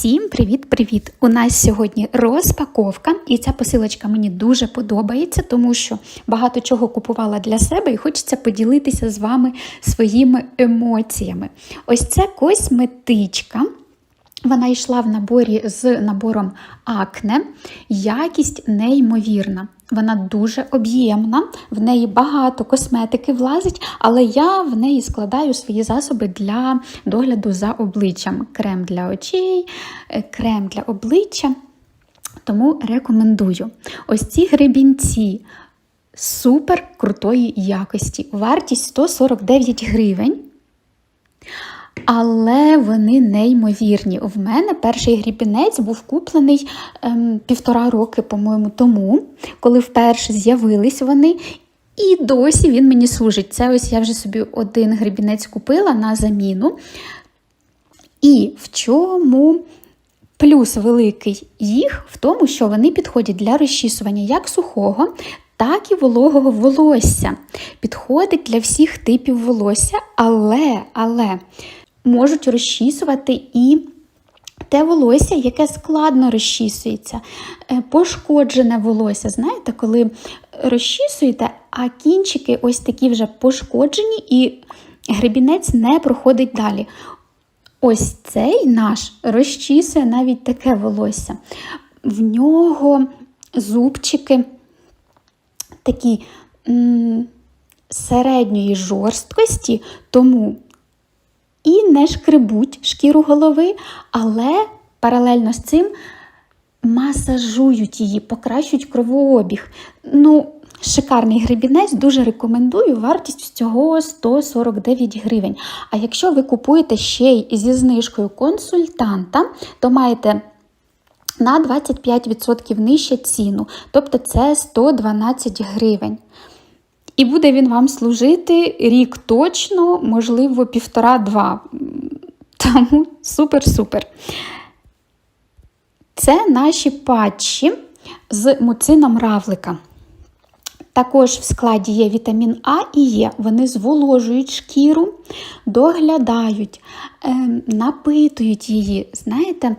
Всім привіт-привіт! У нас сьогодні розпаковка, і ця посилочка мені дуже подобається, тому що багато чого купувала для себе і хочеться поділитися з вами своїми емоціями. Ось це косметичка. Вона йшла в наборі з набором акне. Якість неймовірна. Вона дуже об'ємна, в неї багато косметики влазить, але я в неї складаю свої засоби для догляду за обличчям. Крем для очей, е, крем для обличчя. Тому рекомендую. Ось ці гребінці супер крутої якості. Вартість 149 гривень. Але вони неймовірні. В мене перший грібінець був куплений ем, півтора роки, по-моєму, тому, коли вперше з'явились вони. І досі він мені служить. Це ось я вже собі один грібінець купила на заміну. І в чому плюс великий їх в тому, що вони підходять для розчісування як сухого, так і вологого волосся. Підходить для всіх типів волосся, але, але можуть розчісувати і те волосся, яке складно розчісується, е, пошкоджене волосся. Знаєте, коли розчісуєте, а кінчики ось такі вже пошкоджені, і гребінець не проходить далі. Ось цей наш розчісує навіть таке волосся. В нього зубчики такі м середньої жорсткості, тому і не шкребуть шкіру голови, але паралельно з цим масажують її, покращують кровообіг. Ну, Шикарний гребінець, дуже рекомендую, вартість всього 149 гривень. А якщо ви купуєте ще й зі знижкою консультанта, то маєте на 25% нижче ціну, тобто це 112 гривень. І буде він вам служити рік точно, можливо, півтора-два. Тому супер-супер. Це наші патчі з муцином равлика. Також в складі є вітамін А і Е. Вони зволожують шкіру, доглядають, ем, напитують її. Знаєте,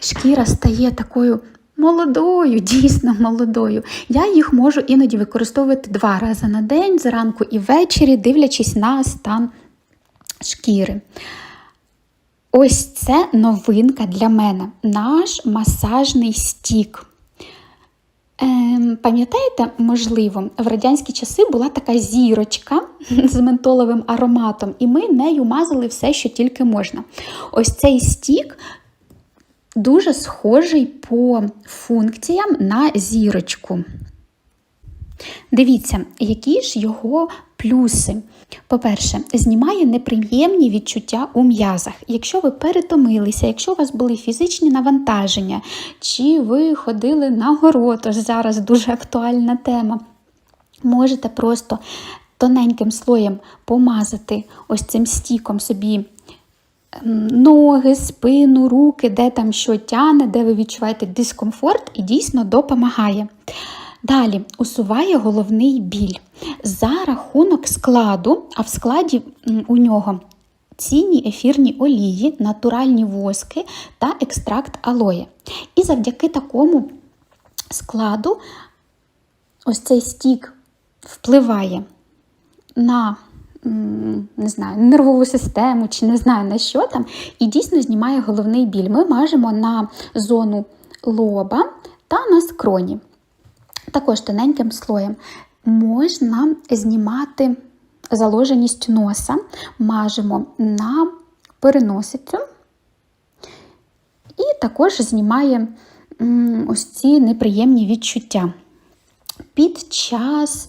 шкіра стає такою молодою, дійсно молодою. Я їх можу іноді використовувати два рази на день, зранку і ввечері, дивлячись на стан шкіри. Ось це новинка для мене наш масажний стік. Ем, Пам'ятаєте, можливо, в радянські часи була така зірочка з ментоловим ароматом, і ми нею мазали все, що тільки можна. Ось цей стік дуже схожий по функціям на зірочку. Дивіться, які ж його плюси. По-перше, знімає неприємні відчуття у м'язах. Якщо ви перетомилися, якщо у вас були фізичні навантаження, чи ви ходили на город, ось зараз дуже актуальна тема, можете просто тоненьким слоєм помазати ось цим стіком собі ноги, спину, руки, де там що тяне, де ви відчуваєте дискомфорт і дійсно допомагає. Далі усуває головний біль за рахунок складу, а в складі у нього цінні ефірні олії, натуральні воски та екстракт алоє. І завдяки такому складу ось цей стік впливає на не знаю, нервову систему чи не знаю на що там, і дійсно знімає головний біль. Ми мажемо на зону лоба та на скроні. Також тоненьким слоєм можна знімати заложеність носа, мажемо на переносицю, і також знімає ось ці неприємні відчуття. Під час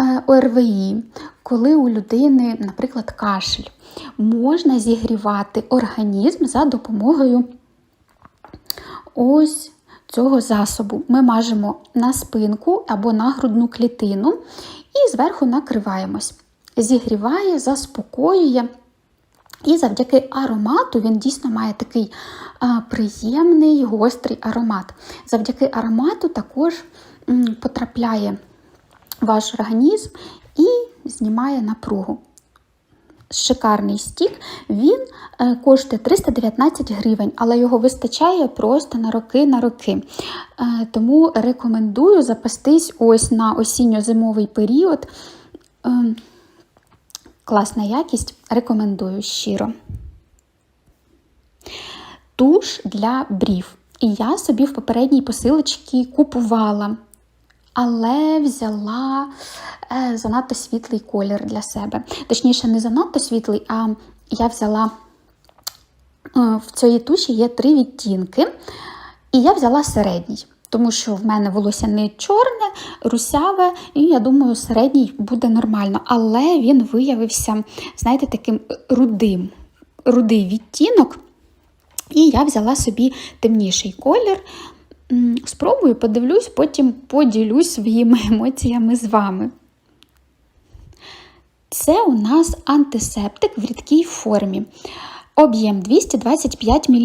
е, ОРВІ, коли у людини, наприклад, кашель, можна зігрівати організм за допомогою ось цього засобу. Ми мажемо на спинку або на грудну клітину і зверху накриваємось. Зігріває, заспокоює. І завдяки аромату він дійсно має такий а, приємний гострий аромат. Завдяки аромату також потрапляє ваш організм і знімає напругу. шикарний стік. Він е, коштує 319 гривень, але його вистачає просто на роки на роки. Е, тому рекомендую запастись ось на осінньо-зимовий період. Е, класна якість, рекомендую щиро. Туш для брів. І я собі в попередній посилочці купувала, але взяла е, занадто світлий колір для себе. Точніше, не занадто світлий, а я взяла е, в цій туші є три відтінки, і я взяла середній. Тому що в мене волосся не чорне, русяве, і я думаю, середній буде нормально. Але він виявився, знаєте, таким рудим, рудий відтінок. І я взяла собі темніший колір. Спробую, подивлюсь, потім поділюсь своїми емоціями з вами. Це у нас антисептик в рідкій формі. Об'єм 225 мл,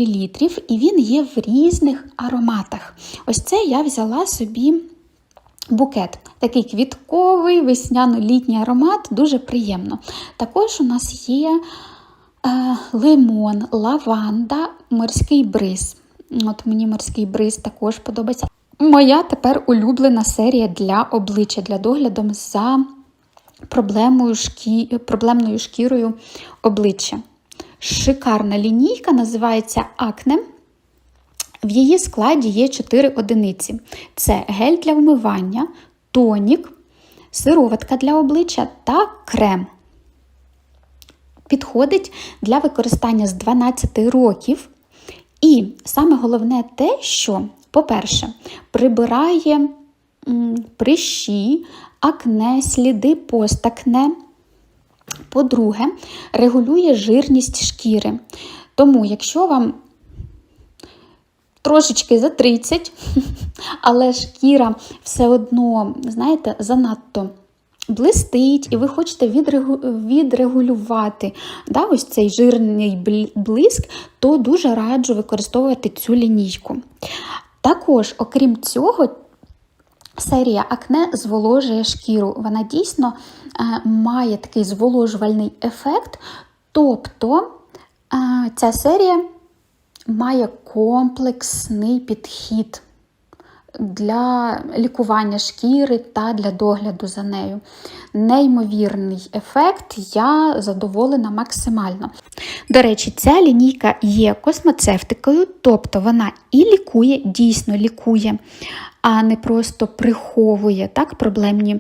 і він є в різних ароматах. Ось це я взяла собі букет. Такий квітковий, весняно-літній аромат, дуже приємно. Також у нас є е, лимон, лаванда, морський бриз. От мені морський бриз також подобається. Моя тепер улюблена серія для обличчя, для догляду за проблемою шкі... проблемною шкірою обличчя. Шикарна лінійка називається Акне. В її складі є 4 одиниці: це гель для вмивання, тонік, сироватка для обличчя та крем. Підходить для використання з 12 років. І саме головне те, що, по-перше, прибирає прищі, акне, сліди постакне. По-друге, регулює жирність шкіри. Тому, якщо вам трошечки за 30, але шкіра все одно, знаєте, занадто блистить, і ви хочете відрегу- відрегулювати да, ось цей жирний блиск, то дуже раджу використовувати цю лінійку. Також, окрім цього, Серія акне зволожує шкіру. Вона дійсно е, має такий зволожувальний ефект. Тобто е, ця серія має комплексний підхід для лікування шкіри та для догляду за нею. Неймовірний ефект, я задоволена максимально. До речі, ця лінійка є космоцевтикою, тобто вона і лікує, дійсно лікує, а не просто приховує так, проблемні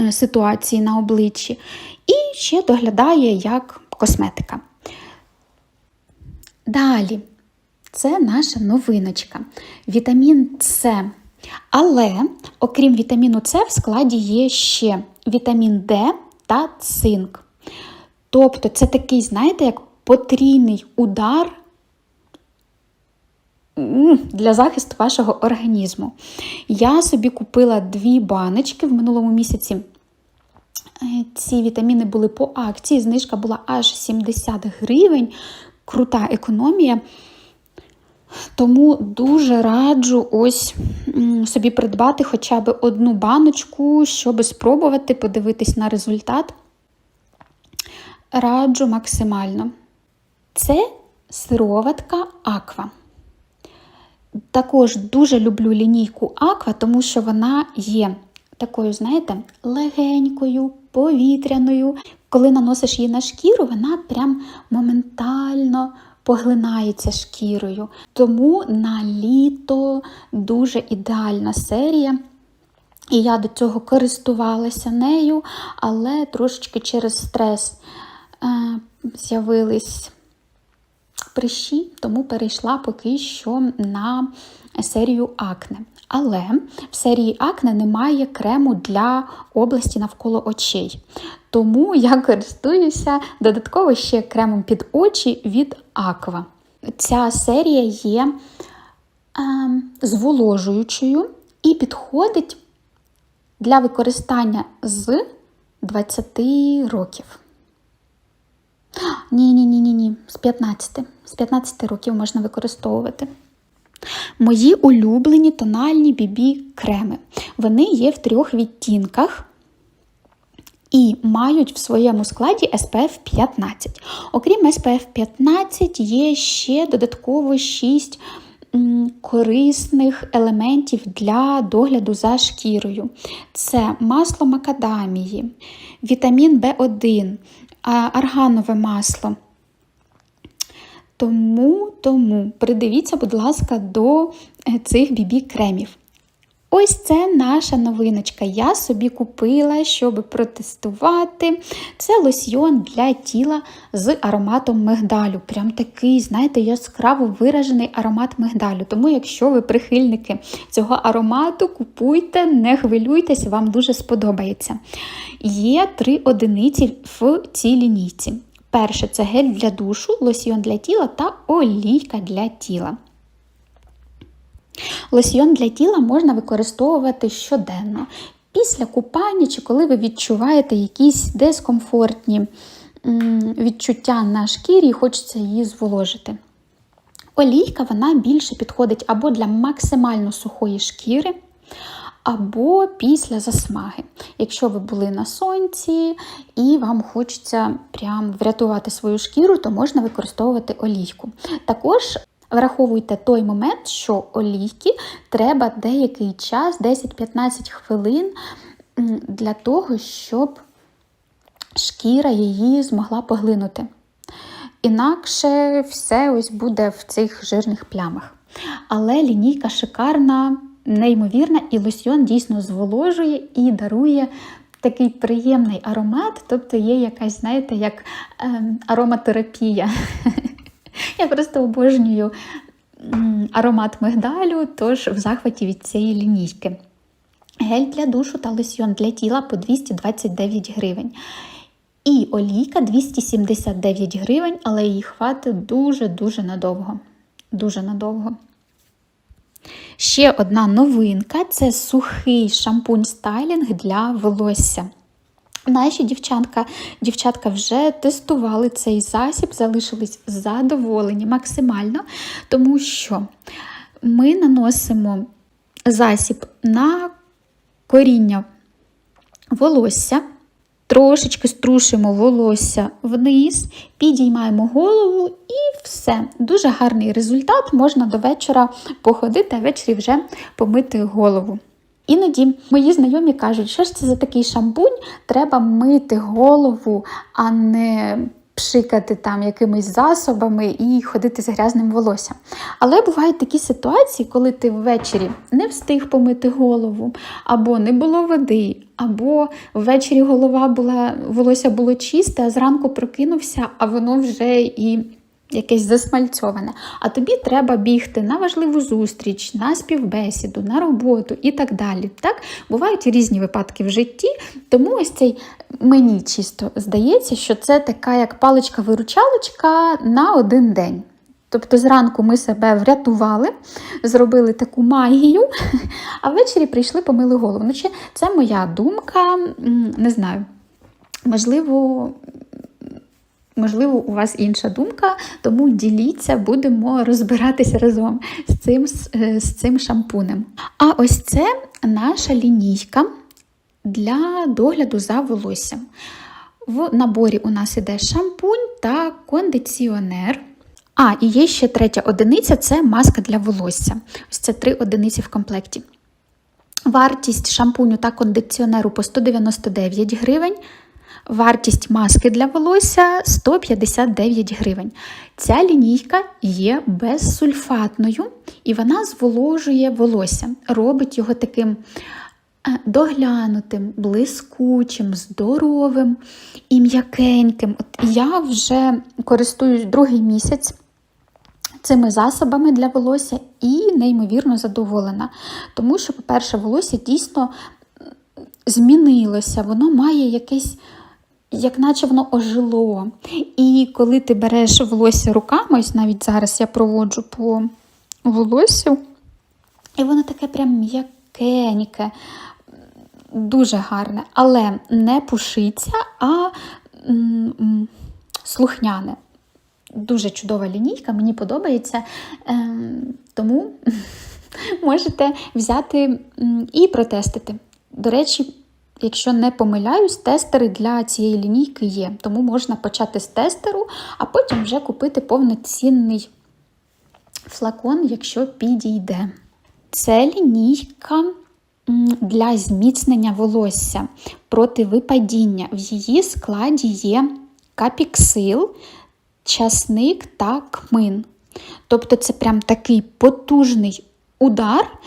е, ситуації на обличчі. І ще доглядає як косметика. Далі, це наша новиночка. Вітамін С. Але, окрім вітаміну С, в складі є ще вітамін Д та цинк. Тобто, це такий, знаєте, як потрійний удар для захисту вашого організму. Я собі купила дві баночки в минулому місяці. Е, Ці вітаміни були по акції, знижка була аж 70 гривень. Крута економія. Тому дуже раджу ось собі придбати хоча б одну баночку, щоб спробувати подивитись на результат. Раджу максимально. Це сироватка Аква. Також дуже люблю лінійку Аква, тому що вона є такою, знаєте, легенькою, повітряною. Коли наносиш її на шкіру, вона прям моментально поглинається шкірою. Тому на літо дуже ідеальна серія. І я до цього користувалася нею, але трошечки через стрес е, з'явились прищі, тому перейшла поки що на серію акне. Але в серії акне немає крему для області навколо очей. Тому я користуюся додатково ще кремом під очі від Аква. Ця серія є е, зволожуючою і підходить для використання з 20 років. Ні, ні, ні, ні, ні, з 15. З 15 років можна використовувати. Мої улюблені тональні BB креми. Вони є в трьох відтінках. і мають в своєму складі SPF 15. Окрім SPF 15, є ще додатково 6 корисних елементів для догляду за шкірою. Це масло макадамії, вітамін В1, арганове масло. Тому, тому придивіться, будь ласка, до е, цих бібі-кремів. Ось це наша новиночка. Я собі купила, щоб протестувати. Це лосьйон для тіла з ароматом мигдалю. Прям такий, знаєте, яскраво виражений аромат мигдалю. Тому, якщо ви прихильники цього аромату, купуйте, не хвилюйтесь, вам дуже сподобається. Є три одиниці в цій лінійці. Перше це гель для душу, лосьйон для тіла та олійка для тіла. Лосьйон для тіла можна використовувати щоденно. Після купання чи коли ви відчуваєте якісь дискомфортні відчуття на шкірі і хочеться її зволожити. Олійка вона більше підходить або для максимально сухої шкіри, або після засмаги. Якщо ви були на сонці і вам хочеться прям врятувати свою шкіру, то можна використовувати олійку. Також Враховуйте той момент, що олійки треба деякий час, 10-15 хвилин для того, щоб шкіра її змогла поглинути. Інакше все ось буде в цих жирних плямах. Але лінійка шикарна, неймовірна, і лосьйон дійсно зволожує і дарує такий приємний аромат, тобто є якась, знаєте, як е, ароматерапія. Я просто обожнюю аромат мигдалю, тож в захваті від цієї лінійки. Гель для душу та лосьйон для тіла по 229 гривень. І олійка 279 гривень, але її хватить дуже-дуже надовго. Дуже надовго. Ще одна новинка це сухий шампунь стайлінг для волосся. Наші дівчатка дівчатка вже тестували цей засіб, залишились задоволені максимально, тому що ми наносимо засіб на коріння волосся, трошечки струшимо волосся вниз, підіймаємо голову і все. Дуже гарний результат. Можна до вечора походити, а ввечері вже помити голову. Іноді мої знайомі кажуть, що ж це за такий шампунь, треба мити голову, а не пшикати там якимись засобами і ходити з грязним волоссям. Але бувають такі ситуації, коли ти ввечері не встиг помити голову, або не було води, або ввечері голова була, волосся було чисте, а зранку прокинувся, а воно вже і якесь засмальцьоване. А тобі треба бігти на важливу зустріч, на співбесіду, на роботу і так далі. Так? Бувають різні випадки в житті, тому ось цей мені чисто здається, що це така як паличка-виручалочка на один день. Тобто зранку ми себе врятували, зробили таку магію, а ввечері прийшли, помили голову. Ну, Це моя думка, не знаю. Можливо, Можливо, у вас інша думка, тому діліться, будемо розбиратися разом з цим е, з цим шампунем. А ось це наша лінійка для догляду за волоссям. В наборі у нас іде шампунь та кондиціонер. А, і є ще третя одиниця це маска для волосся. Ось це три одиниці в комплекті. Вартість шампуню та кондиціонеру по 199 гривень. Вартість маски для волосся 159 гривень. Ця лінійка є безсульфатною і вона зволожує волосся, робить його таким е, доглянутим, блискучим, здоровим і м'якеньким. От Я вже користуюсь другий місяць. Цими засобами для волосся і неймовірно задоволена. Тому що, по-перше, волосся дійсно змінилося, воно має якесь як наче воно ожило. І коли ти береш волосся руками, ось навіть зараз я проводжу по волоссю, і воно таке прям м'якеньке, дуже гарне, але не пушиться, а м слухняне. Дуже чудова лінійка, мені подобається. Ем, тому можете взяти і протестити. До речі, якщо не помиляюсь, тестери для цієї лінійки є. Тому можна почати з тестеру, а потім вже купити повноцінний флакон, якщо підійде. Це лінійка для зміцнення волосся проти випадіння. В її складі є капіксил, часник та кмин. Тобто це прям такий потужний удар,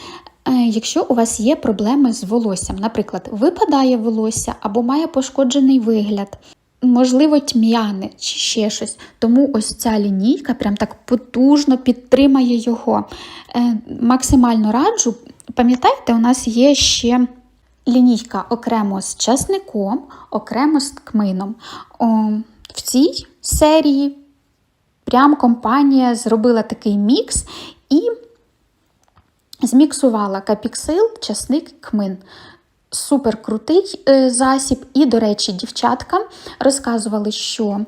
якщо у вас є проблеми з волоссям. Наприклад, випадає волосся або має пошкоджений вигляд. Можливо, тьмяне чи ще щось. Тому ось ця лінійка прям так потужно підтримає його. Е, максимально раджу. Пам'ятаєте, у нас є ще лінійка окремо з часником, окремо з кмином. О, в цій серії прям компанія зробила такий мікс і зміксувала капіксил, часник, кмин. Супер крутий е, засіб. І, до речі, дівчатка розказували, що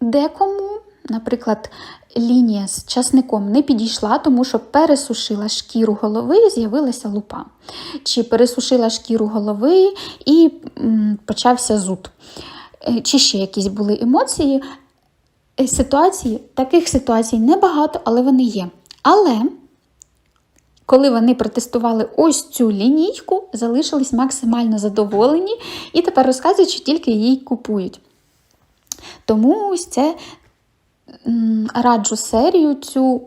декому, наприклад, лінія з часником не підійшла, тому що пересушила шкіру голови і з'явилася лупа. Чи пересушила шкіру голови і почався зуд. Е, Чи ще якісь були емоції. Е, Ситуації, таких ситуацій небагато, але вони є. Але коли вони протестували ось цю лінійку, залишились максимально задоволені і тепер розказують, що тільки її купують. Тому ось це раджу серію цю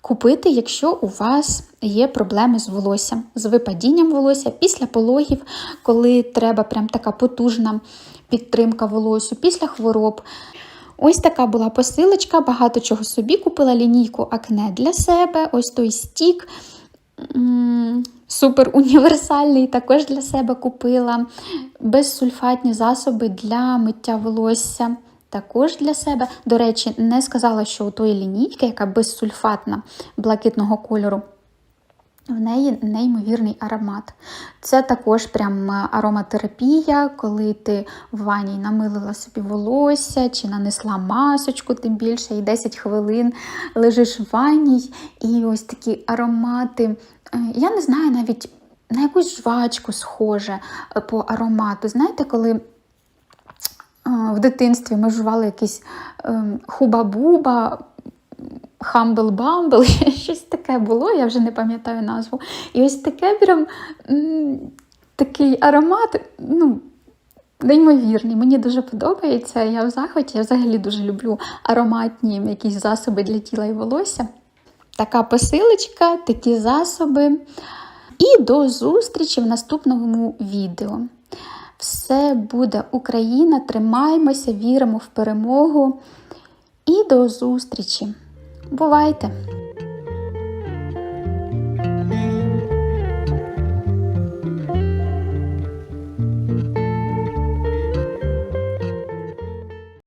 купити, якщо у вас є проблеми з волоссям, з випадінням волосся після пологів, коли треба прям така потужна підтримка волосю, після хвороб. Ось така була посилочка, багато чого собі купила лінійку акне для себе. Ось той стік супер універсальний, також для себе купила. Безсульфатні засоби для миття волосся. Також для себе. До речі, не сказала, що у тої лінійки, яка безсульфатна блакитного кольору, в неї неймовірний аромат. Це також прям ароматерапія, коли ти в ванні намилила собі волосся чи нанесла масочку, тим більше, і 10 хвилин лежиш в ванні, і ось такі аромати. Е, Я не знаю навіть на якусь жвачку схоже е, по аромату. Знаєте, коли е, в дитинстві ми жували якийсь ем, хуба-буба, Humble Bumble, щось таке було, я вже не пам'ятаю назву. І ось таке прям такий аромат, ну, неймовірний. Мені дуже подобається. Я в захваті, я взагалі дуже люблю ароматні якісь засоби для тіла і волосся. Така посилочка, такі засоби. І до зустрічі в наступному відео. Все буде Україна, тримаємося, віримо в перемогу. І до зустрічі! Бувайте!